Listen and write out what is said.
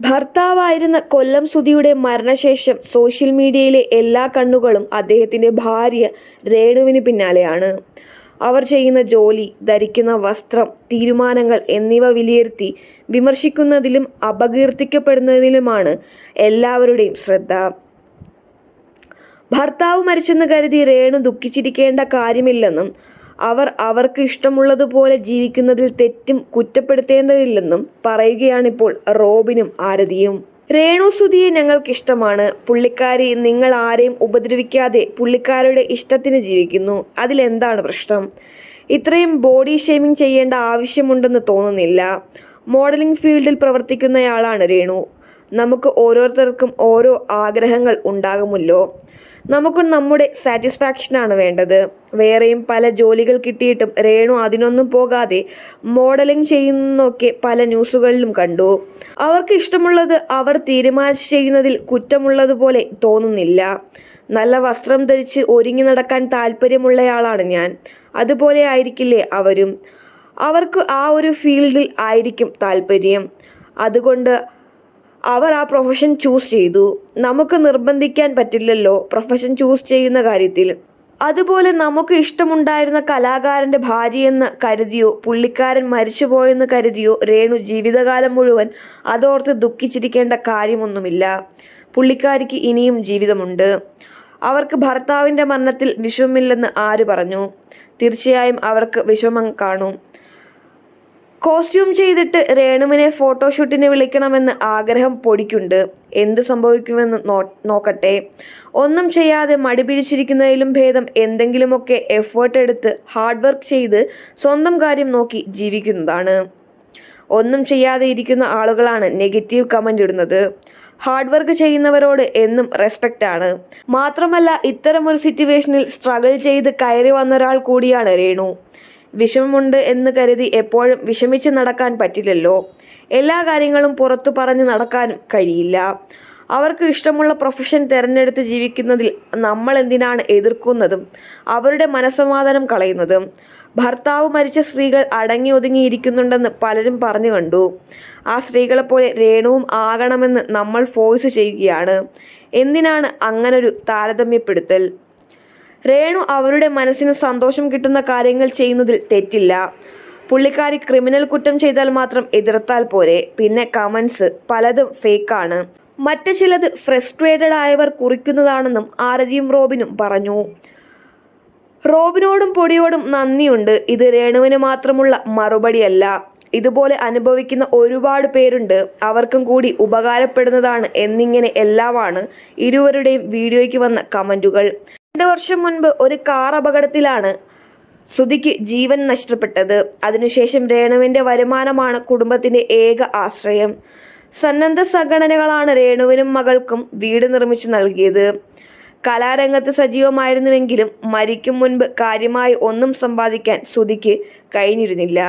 ഭർത്താവായിരുന്ന കൊല്ലം സുധിയുടെ മരണശേഷം സോഷ്യൽ മീഡിയയിലെ എല്ലാ കണ്ണുകളും അദ്ദേഹത്തിന്റെ ഭാര്യ രേണുവിന് പിന്നാലെയാണ്. അവർ ചെയ്യുന്ന ജോലി ധരിക്കുന്ന വസ്ത്രം തീരുമാനങ്ങൾ എന്നിവ വിലയിരുത്തി വിമർശിക്കുന്നതിലും അപകീർത്തിക്കപ്പെടുന്നതിലുമാണ് എല്ലാവരുടെയും ശ്രദ്ധ. ഭർത്താവ് മരിച്ചെന്ന് കരുതി രേണു ദുഃഖിച്ചിരിക്കേണ്ട കാര്യമില്ലെന്നും അവർ അവർക്ക് ഇഷ്ടമുള്ളതുപോലെ ജീവിക്കുന്നതിൽ തെറ്റും കുറ്റപ്പെടുത്തേണ്ടതില്ലെന്നും പറയുകയാണിപ്പോൾ റോബിനും ആരതിയും. രേണു സുധിയെ ഞങ്ങൾക്കിഷ്ടമാണ്. പുള്ളിക്കാരി നിങ്ങൾ ആരെയും ഉപദ്രവിക്കാതെ പുള്ളിക്കാരുടെ ഇഷ്ടത്തിന് ജീവിക്കുന്നു. അതിലെന്താണ് പ്രശ്നം? ഇത്രയും ബോഡി ഷേമിംഗ് ചെയ്യേണ്ട ആവശ്യമുണ്ടെന്ന് തോന്നുന്നില്ല. മോഡലിംഗ് ഫീൽഡിൽ പ്രവർത്തിക്കുന്നയാളാണ് രേണു. നമുക്ക് ഓരോരുത്തർക്കും ഓരോ ആഗ്രഹങ്ങൾ ഉണ്ടാകുമല്ലോ. നമുക്ക് നമ്മുടെ സാറ്റിസ്ഫാക്ഷനാണ് വേണ്ടത്. വേറെയും പല ജോലികൾ കിട്ടിയിട്ടും രേണു അതിനൊന്നും പോകാതെ മോഡലിംഗ് ചെയ്യുന്നൊക്കെ പല ന്യൂസുകളിലും കണ്ടു. അവർക്ക് ഇഷ്ടമുള്ളത് അവർ തീരുമാനിച്ചു ചെയ്യുന്നതിൽ കുറ്റമുള്ളതുപോലെ തോന്നുന്നില്ല. നല്ല വസ്ത്രം ധരിച്ച് ഒരുങ്ങി നടക്കാൻ താല്പര്യമുള്ളയാളാണ് ഞാൻ. അതുപോലെ ആയിരിക്കില്ലേ അവരും. അവർക്ക് ആ ഒരു ഫീൽഡിൽ ആയിരിക്കും താല്പര്യം. അതുകൊണ്ട് അവർ ആ പ്രൊഫഷൻ ചൂസ് ചെയ്തു. നമുക്ക് നിർബന്ധിക്കാൻ പറ്റില്ലല്ലോ പ്രൊഫഷൻ ചൂസ് ചെയ്യുന്ന കാര്യത്തിൽ. അതുപോലെ നമുക്ക് ഇഷ്ടമുണ്ടായിരുന്ന കലാകാരന്റെ ഭാര്യയെന്ന് കരുതിയോ പുള്ളിക്കാരൻ മരിച്ചുപോയെന്ന് കരുതിയോ രേണു ജീവിതകാലം മുഴുവൻ അതോർത്ത് ദുഃഖിച്ചിരിക്കേണ്ട കാര്യമൊന്നുമില്ല. പുള്ളിക്കാരിക്ക് ഇനിയും ജീവിതമുണ്ട്. അവർക്ക് ഭർത്താവിന്റെ മരണത്തിൽ വിഷമമില്ലെന്ന് ആര് പറഞ്ഞു? തീർച്ചയായും അവർക്ക് വിഷമം കാണും. കോസ്റ്റ്യൂം ചെയ്തിട്ട് രേണുവിനെ ഫോട്ടോഷൂട്ടിന് വിളിക്കണമെന്ന് ആഗ്രഹം പൊടിക്കുണ്ട്. എന്ത് സംഭവിക്കുമെന്ന് നോക്കട്ടെ. ഒന്നും ചെയ്യാതെ മടി പിടിച്ചിരിക്കുന്നതിലും ഭേദം എന്തെങ്കിലുമൊക്കെ എഫേർട്ട് എടുത്ത് ഹാർഡ് വർക്ക് ചെയ്ത് സ്വന്തം കാര്യം നോക്കി ജീവിക്കുന്നതാണ്. ഒന്നും ചെയ്യാതെ ഇരിക്കുന്ന ആളുകളാണ് നെഗറ്റീവ് കമന്റ് ഇടുന്നത്. ഹാർഡ് വർക്ക് ചെയ്യുന്നവരോട് എന്നും റെസ്പെക്റ്റ് ആണ്. മാത്രമല്ല ഇത്തരമൊരു സിറ്റുവേഷനിൽ സ്ട്രഗിൾ ചെയ്ത് കയറി വന്ന ഒരാൾ കൂടിയാണ് രേണു. വിഷമമുണ്ട് എന്ന് കരുതി എപ്പോഴും വിഷമിച്ച് നടക്കാൻ പറ്റില്ലല്ലോ. എല്ലാ കാര്യങ്ങളും പുറത്തു പറഞ്ഞു നടക്കാൻ കഴിയില്ല. അവർക്ക് ഇഷ്ടമുള്ള പ്രൊഫഷൻ തിരഞ്ഞെടുത്ത് ജീവിക്കുന്നതിൽ നമ്മൾ എന്തിനാണ് എതിർക്കുന്നതും അവരുടെ മനസമാധാനം കളയുന്നതും. ഭർത്താവ് മരിച്ച സ്ത്രീകൾ അടങ്ങി ഒതുങ്ങിയിരിക്കുന്നുണ്ടെന്ന് പലരും പറഞ്ഞു കണ്ടു. ആ സ്ത്രീകളെപ്പോലെ രേണുവും ആകണമെന്ന് നമ്മൾ ഫോഴ്സ് ചെയ്യുകയാണ്. എന്തിനാണ് അങ്ങനൊരു താരതമ്യപ്പെടുത്തൽ? രേണു അവരുടെ മനസ്സിന് സന്തോഷം കിട്ടുന്ന കാര്യങ്ങൾ ചെയ്യുന്നതിൽ തെറ്റില്ല. പുള്ളിക്കാരി ക്രിമിനൽ കുറ്റം ചെയ്താൽ മാത്രം എതിർത്താൽ പോരെ. പിന്നെ കമന്റ്സ് പലതും ഫേക്കാണ്. മറ്റു ചിലത് ഫ്രസ്ട്രേറ്റഡ് ആയവർ കുറിക്കുന്നതാണെന്നും ആരതിയും റോബിനും പറഞ്ഞു. റോബിനോടും പൊടിയോടും നന്ദിയുണ്ട്. ഇത് രേണുവിന് മാത്രമുള്ള മറുപടിയല്ല. ഇതുപോലെ അനുഭവിക്കുന്ന ഒരുപാട് പേരുണ്ട്. അവർക്കും കൂടി ഉപകാരപ്പെടുന്നതാണ് എന്നിങ്ങനെ എല്ലാമാണ് ഇരുവരുടെയും വീഡിയോയ്ക്ക് വന്ന കമന്റുകൾ. രണ്ട് വർഷം മുൻപ് ഒരു കാർ അപകടത്തിലാണ് സുധിക്ക് ജീവൻ നഷ്ടപ്പെട്ടത്. അതിനുശേഷം രേണുവിന്റെ വരുമാനമാണ് കുടുംബത്തിന്റെ ഏക ആശ്രയം. സന്നദ്ധ സംഘടനകളാണ് രേണുവിനും മകൾക്കും വീട് നിർമ്മിച്ചു നൽകിയത്. കലാരംഗത്ത് സജീവമായിരുന്നുവെങ്കിലും മരിക്കും മുൻപ് കാര്യമായി ഒന്നും സമ്പാദിക്കാൻ സുധിക്ക് കഴിഞ്ഞിരുന്നില്ല.